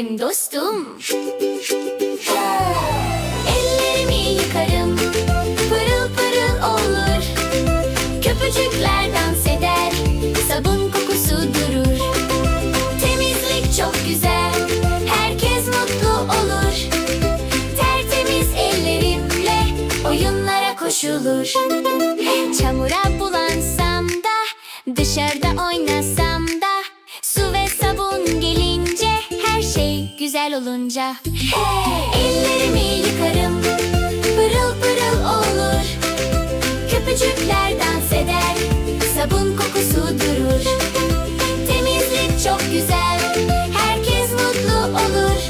dostum. Ellerimi yıkarım, pırıl pırıl olur. Köpücükler dans eder, sabun kokusu durur. Temizlik çok güzel, herkes mutlu olur. Tertemiz ellerimle oyunlara koşulur. Çamura bulansam da, dışarıda oynasam şey güzel olunca. Ellerimi yıkarım, pırıl pırıl olur. Köpücükler dans eder, sabun kokusu durur. Temizlik çok güzel, herkes mutlu olur.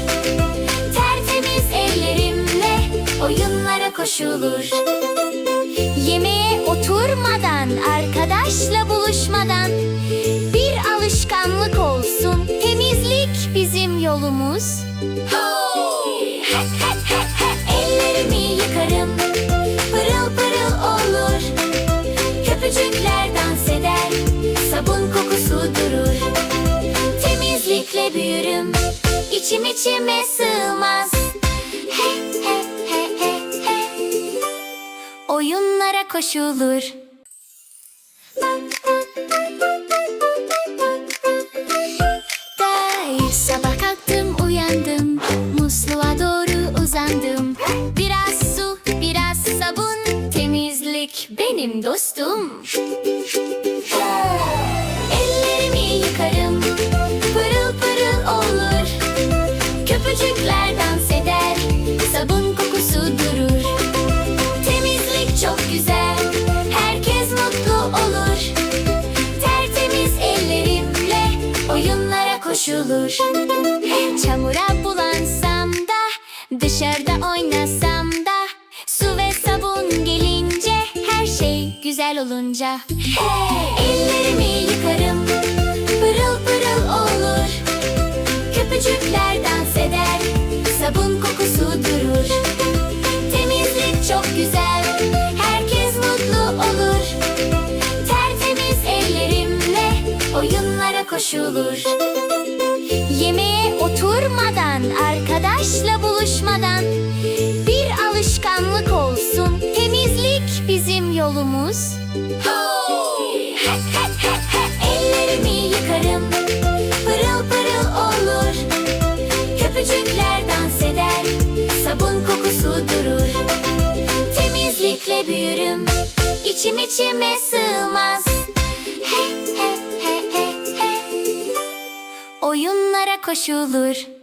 Tertemiz ellerimle oyunlara koşulur. Yolumuz. Ellerimi yıkarım, pırıl pırıl olur. Köpücükler dans eder, sabun kokusu durur. Temizlikle büyürüm, içim içime sığmaz. Oyunlara koşulur. Benim dostum. Ellerimi yıkarım. Pırıl pırıl olur. Köpücükler dans eder. Sabun kokusu durur. Temizlik çok güzel. Herkes mutlu olur. Tertemiz ellerimle oyunlara koşulur. Çamura bulansam da, dışarıda oynasam güzel olunca. Ellerimi yıkarım, pırıl pırıl olur. Köpücükler dans eder, sabun kokusu durur. Temizlik çok güzel, herkes mutlu olur. Tertemiz ellerimle oyunlara koşulur. Yemeğe oturmadan, yolumuz. Ellerimi yıkarım, pırıl pırıl olur. Köpücükler dans eder, sabun kokusu durur. Temizlikle büyürüm, içim içime sığmaz. Oyunlara koşulur.